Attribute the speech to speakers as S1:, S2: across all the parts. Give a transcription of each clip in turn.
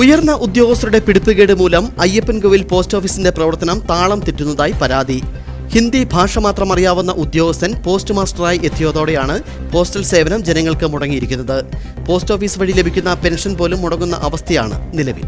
S1: ഉയർന്ന ഉദ്യോഗസ്ഥരുടെ പിടിപ്പുകേട് മൂലം അയ്യപ്പൻകോവിൽ പോസ്റ്റ് ഓഫീസിന്റെ പ്രവർത്തനം താളം തെറ്റുന്നതായി പരാതി. ഹിന്ദി ഭാഷ മാത്രം അറിയാവുന്ന ഉദ്യോഗസ്ഥൻ പോസ്റ്റ് മാസ്റ്ററായി എത്തിയതോടെയാണ് പോസ്റ്റൽ സേവനം ജനങ്ങൾക്ക് മുടങ്ങിയിരിക്കുന്നത്. പോസ്റ്റ് ഓഫീസ് വഴി ലഭിക്കുന്ന പെൻഷൻ പോലും മുടങ്ങുന്ന അവസ്ഥയാണ് നിലവിൽ.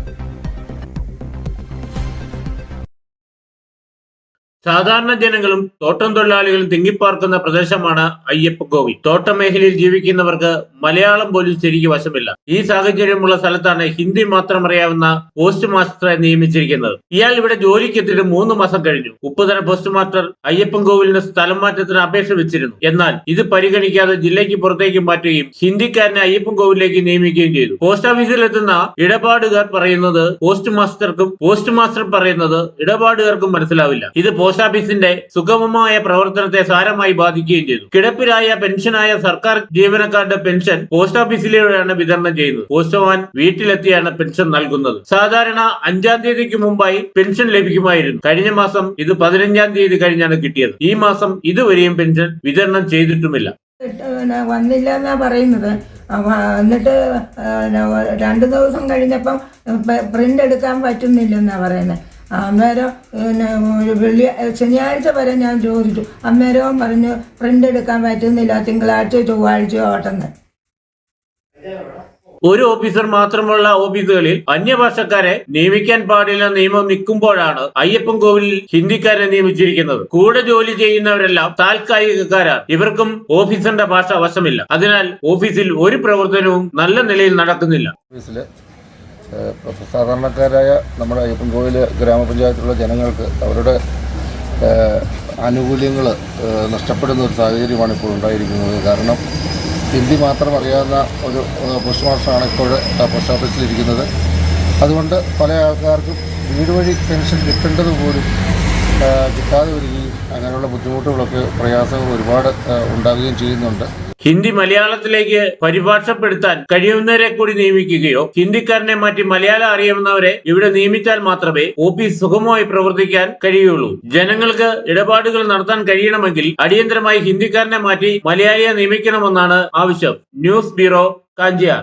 S2: സാധാരണ ജനങ്ങളും തോട്ടം തൊഴിലാളികളും തിങ്ങിപ്പാർക്കുന്ന പ്രദേശമാണ് അയ്യപ്പക്കോവിൽ തോട്ടം മേഖലയിൽ ജീവിക്കുന്നവർക്ക് മലയാളം പോലും ശരിക്ക് വശമില്ല. ഈ സാഹചര്യമുള്ള സ്ഥലത്താണ് ഹിന്ദി മാത്രം അറിയാവുന്ന പോസ്റ്റ് മാസ്റ്ററെ നിയമിച്ചിരിക്കുന്നത്. ഇയാൾ ഇവിടെ ജോലിക്കെത്തിയിട്ട് മൂന്ന് മാസം കഴിഞ്ഞു. ഉപ്പുതല പോസ്റ്റ് മാസ്റ്റർ അയ്യപ്പൻ കോവിലിന്റെ സ്ഥലം മാറ്റത്തിന് അപേക്ഷ വെച്ചിരുന്നു. എന്നാൽ ഇത് പരിഗണിക്കാതെ ജില്ലയ്ക്ക് പുറത്തേക്ക് മാറ്റുകയും ഹിന്ദിക്കാരനെ അയ്യപ്പൻ കോവിലേക്ക് നിയമിക്കുകയും ചെയ്തു. പോസ്റ്റ് ഓഫീസിലെത്തുന്ന ഇടപാടുകാർ പറയുന്നത് പോസ്റ്റ് മാസ്റ്റർക്കും പോസ്റ്റ് മാസ്റ്റർ പറയുന്നത് ഇടപാടുകാർക്കും മനസ്സിലാവില്ല. ഇത് പോസ്റ്റ് ഓഫീസിന്റെ സുഗമമായ പ്രവർത്തനത്തെ സാരമായി ബാധിക്കുകയും ചെയ്തു. കിടപ്പിലായ പെൻഷനായ സർക്കാർ ജീവനക്കാരുടെ പെൻഷൻ പോസ്റ്റ് ഓഫീസിലൂടെയാണ് വിതരണം ചെയ്യുന്നത്. പോസ്റ്റ്മാൻ വീട്ടിലെത്തിയാണ് പെൻഷൻ നൽകുന്നത്. സാധാരണ അഞ്ചാം തീയതിക്ക് മുമ്പായി പെൻഷൻ ലഭിക്കുമായിരുന്നു. കഴിഞ്ഞ മാസം ഇത് പതിനഞ്ചാം തീയതി കഴിഞ്ഞാണ് കിട്ടിയത്. ഈ മാസം ഇതുവരെയും പെൻഷൻ വിതരണം ചെയ്തിട്ടുമില്ല.
S3: വന്നില്ല എന്നാ പറയുന്നത്. എന്നിട്ട് രണ്ട് ദിവസം കഴിഞ്ഞപ്പം പ്രിന്റ് എടുക്കാൻ പറ്റുന്നില്ലെന്നാ പറയുന്നത്. അന്നേരം പിന്നെ ഒരു വെള്ളി ശനിയാഴ്ച വരെ ഞാൻ ചോദിച്ചു. അന്നേരവും പറഞ്ഞു പ്രിന്റ് എടുക്കാൻ പറ്റുന്നില്ല തിങ്കളാഴ്ച ചൊവ്വാഴ്ചയോ ഓട്ടെന്ന്.
S2: ഒരു ഓഫീസർ മാത്രമുള്ള ഓഫീസുകളിൽ അന്യഭാഷക്കാരെ നിയമിക്കാൻ പാടില്ല നിയമം നിൽക്കുമ്പോഴാണ് അയ്യപ്പൻ കോവിലിൽ ഹിന്ദിക്കാരെ നിയമിച്ചിരിക്കുന്നത്. കൂടെ ജോലി ചെയ്യുന്നവരെല്ലാം താൽക്കാലികക്കാരാണ്. ഇവർക്കും ഓഫീസറിന്റെ ഭാഷ വശമില്ല അതിനാൽ ഓഫീസിൽ ഒരു പ്രവർത്തനവും നല്ല നിലയിൽ നടക്കുന്നില്ല.
S4: സാധാരണക്കാരായ നമ്മുടെ അയ്യപ്പൻകോവിൽ ഗ്രാമപഞ്ചായത്തിലുള്ള ജനങ്ങൾക്ക് അവരുടെ ആനുകൂല്യങ്ങൾ നഷ്ടപ്പെടുന്ന ഒരു സാഹചര്യമാണ് ഇപ്പോൾ ഉണ്ടായിരിക്കുന്നത്. കാരണം ഹിന്ദി മാത്രം അറിയാവുന്ന ഒരു പോസ്റ്റ് മാസ്റ്ററാണ് ഇപ്പോൾ പോസ്റ്റ് ഓഫീസിലിരിക്കുന്നത് അതുകൊണ്ട് പല ആൾക്കാർക്കും വീട് വഴി പെൻഷൻ കിട്ടേണ്ടത് പോലും കിട്ടാതെ വരികയും അങ്ങനെയുള്ള ബുദ്ധിമുട്ടുകളൊക്കെ പ്രയാസങ്ങൾ ഒരുപാട് ഉണ്ടാകുകയും ചെയ്യുന്നുണ്ട്.
S2: ഹിന്ദി മലയാളത്തിലേക്ക് പരിഭാഷപ്പെടുത്താൻ കഴിയുന്നവരെ കൂടി നിയമിക്കുകയോ ഹിന്ദിക്കാരനെ മാറ്റി മലയാളം അറിയാവുന്നവരെ ഇവിടെ നിയമിച്ചാൽ മാത്രമേ ഓഫീസ് സുഗമമായി പ്രവർത്തിക്കാൻ കഴിയുള്ളൂ. ജനങ്ങൾക്ക് ഇടപാടുകൾ നടത്താൻ കഴിയണമെങ്കിൽ അടിയന്തരമായി ഹിന്ദിക്കാരനെ മാറ്റി മലയാളിയെ നിയമിക്കണമെന്നാണ് ആവശ്യം. News bureau Kanchiyar.